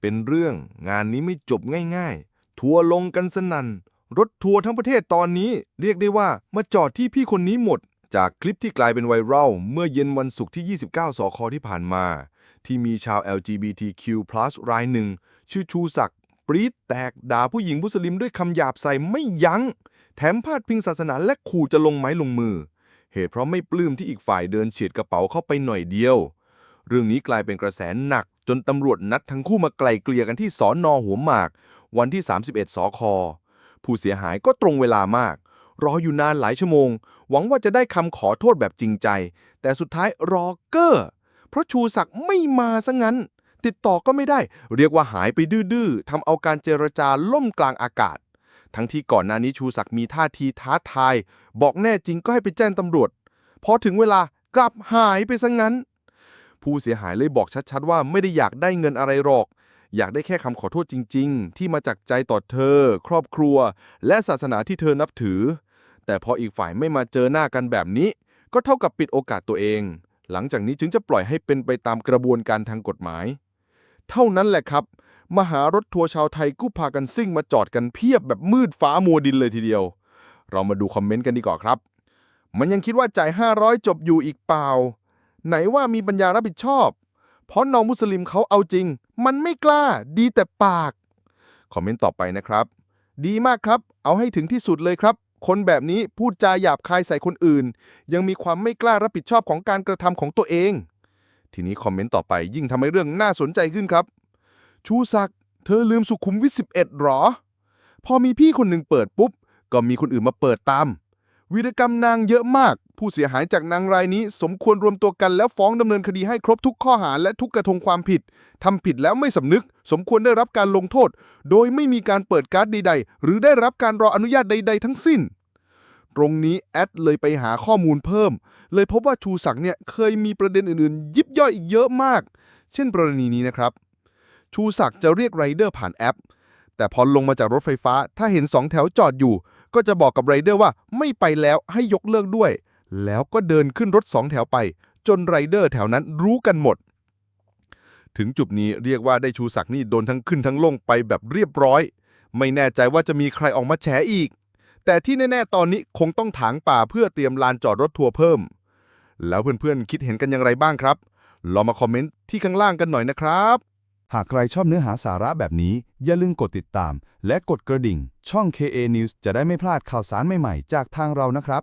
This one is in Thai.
เป็นเรื่องงานนี้ไม่จบง่ายๆ ทัวร์ลงกันสนัน่น รถทัวร์ทั้งประเทศตอนนี้ เรียกได้ว่ามาจอดที่พี่คนนี้หมด จากคลิปที่กลายเป็นไวรัลเมื่อเย็นวันศุกร์ที่ 29 สคที่ผ่านมา ที่มีชาว LGBTQ+ รายหนึ่ง ชื่อชูศักดิ์ปรีดแตกด่าผู้หญิงมุสลิมด้วยคำหยาบใส่ไม่ยัง้ง แถมพาดพิงศาสนาและขู่จะลงไม้ลงมือ เหตุเพราะไม่ปลื้มที่อีกฝ่ายเดินเฉียดกระเป๋าเข้าไปหน่อยเดียว เรื่องนี้กลายเป็นกระแสหนัก จนตำรวจนัดทั้งคู่มาไกลเกลี่ยกันที่สอนอหัวหมาก วันที่ 31 สค ผู้เสียหายก็ตรงเวลามาก รออยู่นานหลายชั่วโมง หวังว่าจะได้คำขอโทษแบบจริงใจ แต่สุดท้ายรอเกอร์เพราะชูศักดิ์ไม่มาซะงั้น ติดต่อก็ไม่ได้ เรียกว่าหายไปดื้อๆทำเอาการเจรจาล่มกลางอากาศ ทั้งที่ก่อนหน้านี้ชูศักดิ์มีท่าทีท้าทาย บอกแน่จริงก็ให้ไปแจ้งตำรวจ พอถึงเวลากลับหายไปซะงั้น ผู้เสียหายเลยบอกชัดๆว่าไม่ได้อยากได้เงินอะไรหรอก อยากได้แค่คำขอโทษจริง ๆ ที่มาจากใจต่อเธอ ครอบครัว และศาสนาที่เธอนับถือ แต่พออีกฝ่ายไม่มาเจอหน้ากันแบบนี้ ก็เท่ากับปิดโอกาสตัวเอง หลังจากนี้จึงจะปล่อยให้เป็นไปตามกระบวนการทางกฎหมาย เท่านั้นแหละครับ มหารถทัวร์ชาวไทยกู้พากันซิ่งมาจอดกันเพียบแบบมืดฟ้ามัวดินเลยทีเดียว เรามาดูคอมเมนต์กันดีกว่าครับ มันยังคิดว่าจ่าย500 จบอยู่อีกเปล่า ไหนว่ามีปัญญารับผิดชอบ เพราะน้องมุสลิมเขาเอาจริง มันไม่กล้า ดีแต่ปาก คอมเมนต์ต่อไปนะครับ ดีมากครับ เอาให้ถึงที่สุดเลยครับ คนแบบนี้พูดจาหยาบคายใส่คนอื่น ยังมีความไม่กล้ารับผิดชอบของการกระทำของตัวเอง ทีนี้คอมเมนต์ต่อไปยิ่งทำให้เรื่องน่าสนใจขึ้นครับ ชูศักดิ์เธอลืมสุขุมวิท11หรอ พอมีพี่คนหนึ่งเปิดปุ๊บ ก็มีคนอื่นมาเปิดตาม วีรกรรมนางเยอะมาก ผู้เสียหายจากนางรายนี้สมควรรวมตัวกันแล้วฟ้องดำเนินคดีให้ครบทุกข้อหาและทุกกระทงความผิดทำผิดแล้วไม่สำนึก สมควรได้รับการลงโทษ โดยไม่มีการเปิดการ์ดใด ๆ หรือได้รับการรออนุญาตใด ๆ ทั้งสิ้น ตรงนี้แอดเลยไปหาข้อมูลเพิ่ม เลยพบว่าชูศักดิ์เนี่ยเคยมีประเด็นอื่นๆ ยิบย่อยอีกเยอะมาก เช่นกรณีนี้นะครับ ชูศักดิ์จะเรียกไรเดอร์ผ่านแอป แต่พอลงมาจากรถไฟฟ้า ถ้าเห็นสองแถวจอดอยู่ ก็จะบอกกับไรเดอร์ว่าไม่ไปแล้วให้ยกเลิกด้วย แล้วก็เดินขึ้นรถสองแถวไป จนไรเดอร์แถวนั้นรู้กันหมด ถึงจุดนี้เรียกว่าได้ชูศักดิ์นี่โดนทั้งขึ้นทั้งลงไปแบบเรียบร้อย ไม่แน่ใจว่าจะมีใครออกมาแฉอีก แต่ที่แน่ๆตอนนี้คงต้องถางป่าเพื่อเตรียมลานจอดรถทัวร์เพิ่ม แล้วเพื่อนๆคิดเห็นกันอย่างไรบ้างครับลองมาคอมเมนต์ที่ข้างล่างกันหน่อยนะครับ หากใครชอบเนื้อหาสาระแบบนี้ อย่าลืมกดติดตาม และกดกระดิ่ง ช่อง KA News จะได้ไม่พลาดข่าวสารใหม่ๆ จากทางเรานะครับ